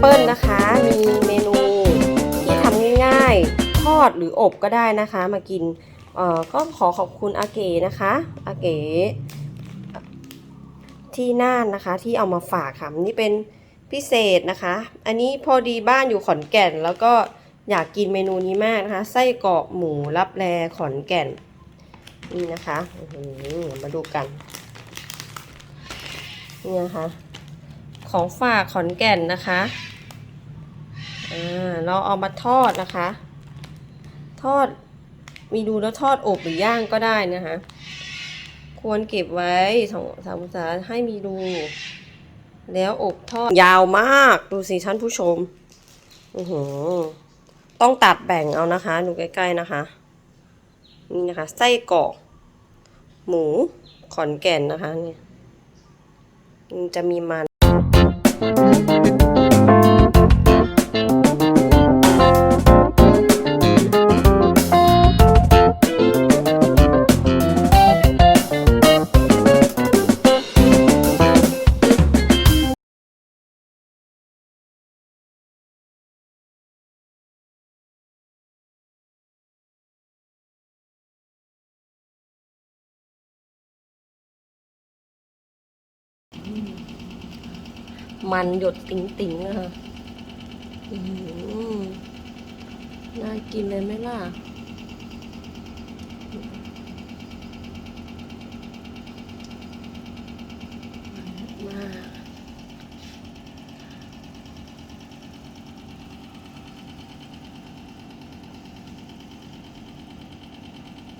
เปิลนะคะ มีเมนูที่ทำง่ายๆ ทอดหรืออบก็ได้นะคะ มากินเอ่อก็ขอขอบคุณอาเก๋นะคะอาเก๋ที่น่านนะคะที่เอามาฝากค่ะนี่เป็นพิเศษนะคะ อันนี้พอดีบ้านอยู่ขอนแก่น แล้วก็อยากกินเมนูนี้มากนะคะไส้กรอกหมูรับแลขอนแก่นนี่นะคะมาดูกันเนี่ยค่ะของฝากขอนแก่นนะคะ อ่าเราเอามาทอดนะคะ ทอดมีดูแล้วทอดอบหรือย่างก็ได้นะคะ ควรเก็บไว้สองสามองศาให้มีดู แล้วอบทอดยาวมาก ดูสิท่านผู้ชมอือหือต้องตัดแบ่งเอานะคะ ดูใกล้ๆนะคะ นี่นะคะ ไส้กรอกหมูขอนแก่นนะคะเนี่ยมันจะมีมัน มันหยดติ๋งติ๋งๆนะคะอือน่ากินเลยไหมล่ะ มาก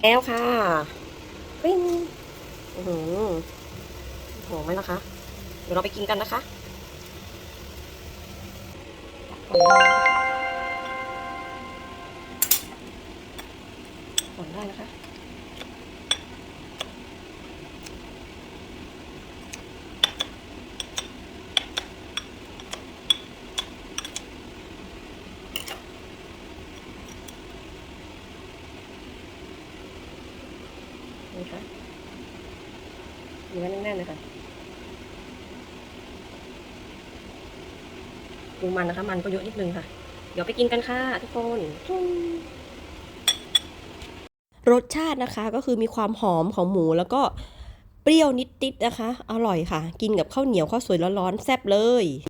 แล้วค่ะปิ้งอือหือหอมไหมล่ะคะ เดี๋ยวเราไปกินกันนะคะ หอมได้นะคะ นี่ค่ะอยู่ไว้แน่นๆเลยค่ะ ดูมันนะคะ มันก็เยอะนิดนึงค่ะ เดี๋ยวไปกินกันค่ะทุกคนรสชาตินะคะก็คือมีความหอมของหมูแล้วก็เปรี้ยวนิดๆนะคะ อร่อยค่ะ กินกับข้าวเหนียวข้าวสวยร้อนๆแซ่บเลย